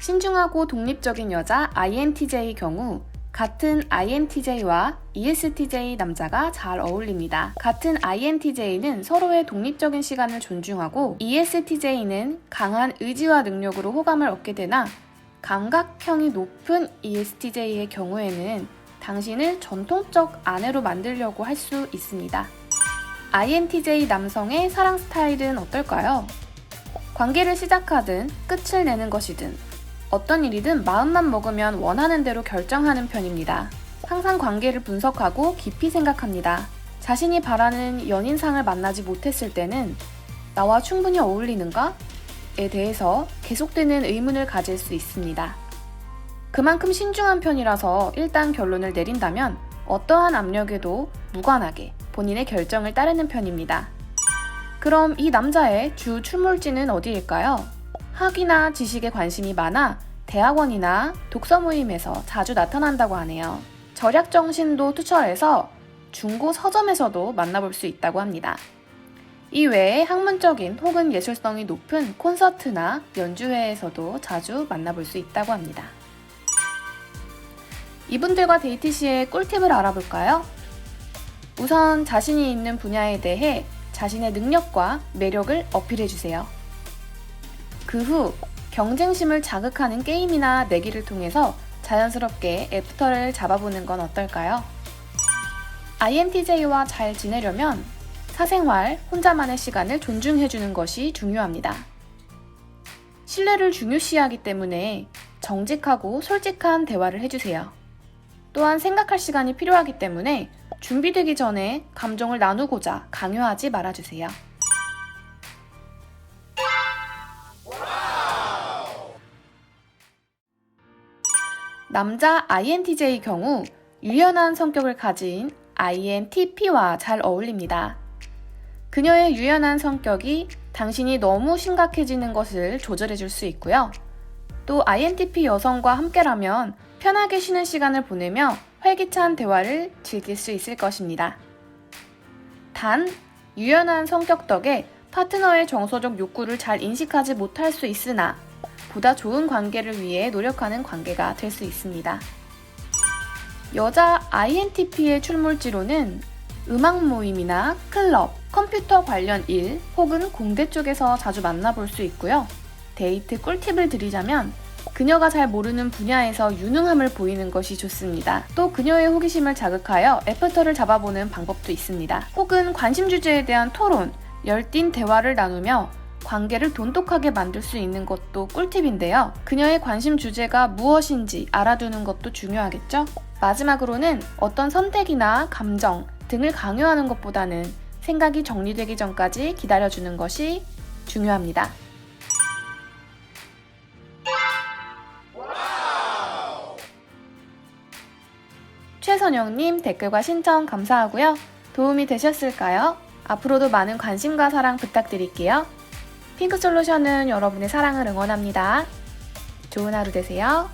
신중하고 독립적인 여자 INTJ 경우 같은 INTJ와 ESTJ 남자가 잘 어울립니다. 같은 INTJ는 서로의 독립적인 시간을 존중하고 ESTJ는 강한 의지와 능력으로 호감을 얻게 되나 감각형이 높은 ESTJ의 경우에는 당신을 전통적 아내로 만들려고 할 수 있습니다. INTJ 남성의 사랑 스타일은 어떨까요? 관계를 시작하든 끝을 내는 것이든 어떤 일이든 마음만 먹으면 원하는 대로 결정하는 편입니다. 항상 관계를 분석하고 깊이 생각합니다. 자신이 바라는 연인상을 만나지 못했을 때는 나와 충분히 어울리는가? 에 대해서 계속되는 의문을 가질 수 있습니다. 그만큼 신중한 편이라서 일단 결론을 내린다면 어떠한 압력에도 무관하게 본인의 결정을 따르는 편입니다. 그럼 이 남자의 주 출몰지는 어디일까요? 학위나 지식에 관심이 많아 대학원이나 독서 모임에서 자주 나타난다고 하네요. 절약 정신도 투철해서 중고 서점에서도 만나볼 수 있다고 합니다. 이 외에 학문적인 혹은 예술성이 높은 콘서트나 연주회에서도 자주 만나볼 수 있다고 합니다. 이분들과 데이트 시에 꿀팁을 알아볼까요? 우선 자신이 있는 분야에 대해 자신의 능력과 매력을 어필해주세요. 그 후 경쟁심을 자극하는 게임이나 내기를 통해서 자연스럽게 애프터를 잡아보는 건 어떨까요? INTJ와 잘 지내려면 사생활, 혼자만의 시간을 존중해주는 것이 중요합니다. 신뢰를 중요시하기 때문에 정직하고 솔직한 대화를 해주세요. 또한 생각할 시간이 필요하기 때문에 준비되기 전에 감정을 나누고자 강요하지 말아주세요. 남자 INTJ 경우 유연한 성격을 가진 INTP와 잘 어울립니다. 그녀의 유연한 성격이 당신이 너무 심각해지는 것을 조절해 줄 수 있고요. 또 INTP 여성과 함께라면 편하게 쉬는 시간을 보내며 활기찬 대화를 즐길 수 있을 것입니다. 단, 유연한 성격 덕에 파트너의 정서적 욕구를 잘 인식하지 못할 수 있으나 보다 좋은 관계를 위해 노력하는 관계가 될 수 있습니다. 여자 INTP의 출몰지로는 음악 모임이나 클럽, 컴퓨터 관련 일 혹은 공대 쪽에서 자주 만나볼 수 있고요. 데이트 꿀팁을 드리자면 그녀가 잘 모르는 분야에서 유능함을 보이는 것이 좋습니다. 또 그녀의 호기심을 자극하여 애프터를 잡아보는 방법도 있습니다. 혹은 관심 주제에 대한 토론, 열띤 대화를 나누며 관계를 돈독하게 만들 수 있는 것도 꿀팁인데요. 그녀의 관심 주제가 무엇인지 알아두는 것도 중요하겠죠? 마지막으로는 어떤 선택이나 감정 등을 강요하는 것보다는 생각이 정리되기 전까지 기다려주는 것이 중요합니다. 최선영님 댓글과 신청 감사하고요. 도움이 되셨을까요? 앞으로도 많은 관심과 사랑 부탁드릴게요. 핑크 솔루션은 여러분의 사랑을 응원합니다. 좋은 하루 되세요.